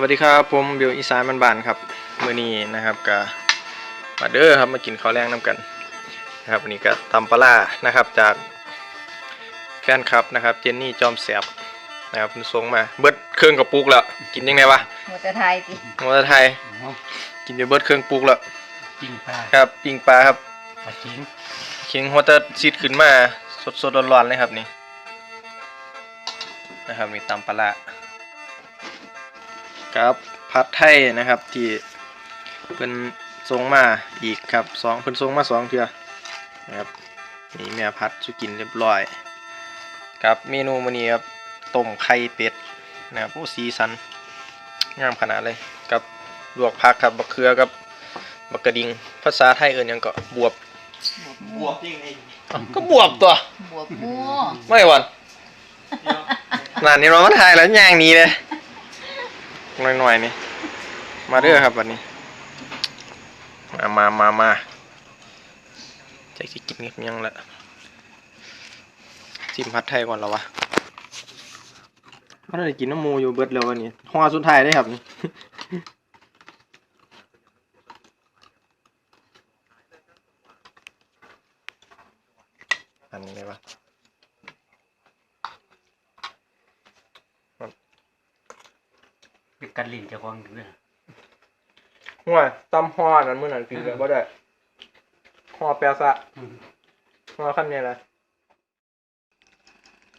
วัสดีครับผมเบลอีสานบ้านบานๆครับมื้อนี้นะครับก็มาเด้อครับมากินข้าวแรงน้ำกันนะครับวันนี้ก็ตำปลาร้านะครับจากแฟนคลับนะครับเจนนี่จอมแสบนะครับเพิ่นส่งมาเบิดเครื่องกระปุกแล้วกินยังไงวะหัวจะไทยสิมอเตอร์ไทยเอากินไปเบิดเครื่องปรุกแล้วปิ้งปลาครับปิ้งปลาครับปลาชิ้งเคียงหัวตะซิดขึ้นมาสดๆร้อนๆเลยครับนี่นะครับมีตำปลา ร้าครับผัดไทยนะครับที่เพิ่นส่งมาอีกครับสองเพิ่นส่งมาสองเทื่อนะครับนี่แม่พัดสุกินเรียบร้อยครับเมนูมื้อนี้ครับต้มไข่เป็ดนะครับโอ้สีสันงามขนาดเลยกับลวกผักครับบักเขือกับบักกระดิงภาษาไทยเอิ้นหยังก็บวบบวบยังไงก็บวบตัว บวบหมูไม่วันนานนี้เรามาถ่ายแล้วย่างหนี้เลย หน่อยๆนี่ มาเด้อครับวันนี้ มามามามาใจสิกินกับหยังละจิ้มพัดไทยก่อนแล้ววะก็ได้กินน้ำหมูอยู่เบิดแล้ววันนี้หัวสุดท้ายได้ครับนี่อันนี้เลยวะ เป็น กันลิ้นเจ้าของอยู่เนี่ยห่วยตำห่อนั่นมื้อนั้นกินเลยบ่ได้ห่อแปะซะห่อคันนี้เลย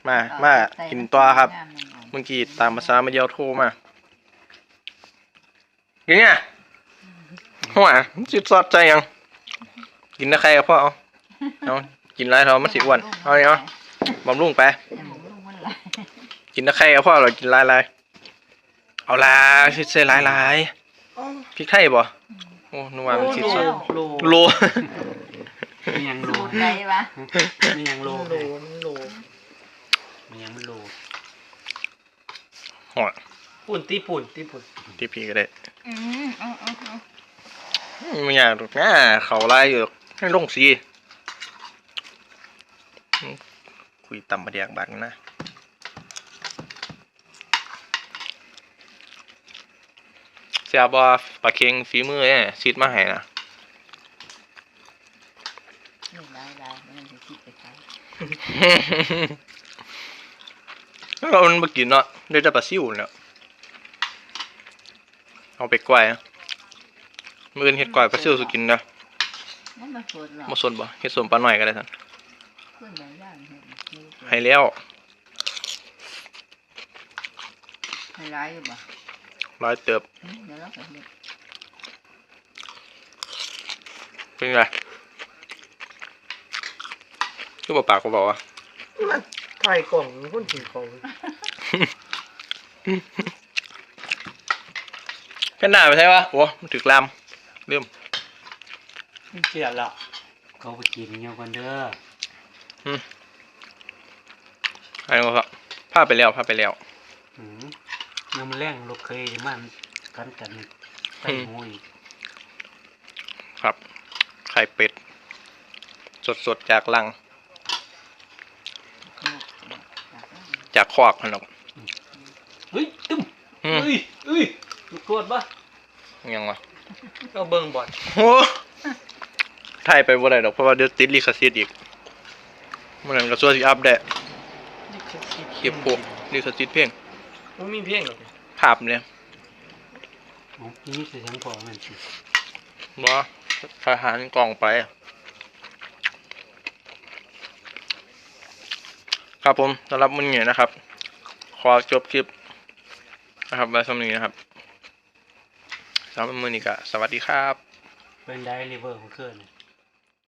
มา มากินตัวครับ เมื่อกี้ตามภาษามาเดียวโทรมากินเนี่ยห่วยมันสิสอดใจยัง กินนะใครกับพ่อเอาเอากินไรเถอะมันสิอ้วนเอาเนี่ยเอาบำรุงไปแต่หมูลูกมันไหลายกินตะไคร้กับพ่อเรากินหลายลายๆ เอาละสิใส่หลายลายๆพริกไทยบ่โอ้นัวมันสิสดโลโลมันยังโลสูตรไหนวะมันยังโลโลโลมันยังไม่โลหอดปุ่นตีปุ่นตีปุ่นที่พี่ก็ได้อืมเอาเอาเอาไม่อยากหรอกนะเขาลายอยู่ให้ลงสีอืมคุยต่ำประเดียกบักนะ เสียบอปลาเค็งฝีมือเนี่ยซิดมาให้นะนี่ได้ได้มันจะคิดไปใช้เรามันมากินเนาะได้แต่ปลาซิวเนี่ยเอาไปกล้วยอะมืออนเฮ็ดกล้วยปลาซิวสุกินนะมันมาสดหรอมาสนบ่เฮ็ดสวนปลาหน่อยก็ได้ท่านเพื่อนหลายอย่างเห็นไม่รู้ให้แล้วให้ร้ายอยู่บ่ ร้อยเติบอืมเดี๋ยวเราไปเห็นเป็นไงก็บอกปากก็บอกว่าถ่ายกล่องมีคนถือกล่องแค่หน้าไปใช่ปะโอ้มันถึกลามเริ่มเสียละเขาไปกินเงี้ยกันเด้ออะไรก็ครับพาไปแล้วพาไปแล้วอืม ยังมันแรงลูกเคยมันกันกันใส่หูอีกครับ ไข่เป็ด สดๆจากลังขนมจากนั้นจากคอกมันหรอกเฮ้ยตึ้มอืมเฮ้ยเฮ้ยลูกโทษปะยังวะเราเบิ่งบอลโอ้ถ่ายไปบ่ได้ดอกเพราะว่าเดี๋ยวติดลิขสิทธิ์อีกมันนั้นก็ส่วนสิอัปเดตเก็บพวกลิขสิทธิ์เพลง มันมีเพลงหรอกภาพเนี่ยอ๋อนี่คือเสียงพอมันสิบ่ทหารกล่องไป ครับผมสำหรับมื้อนี้นะครับ ขอจบคลิปนะครับไว้สำนี้นะครับสำหรับมื้อนี้ก็สวัสดีครับ เป็นไดริเวอร์ของเครื่อง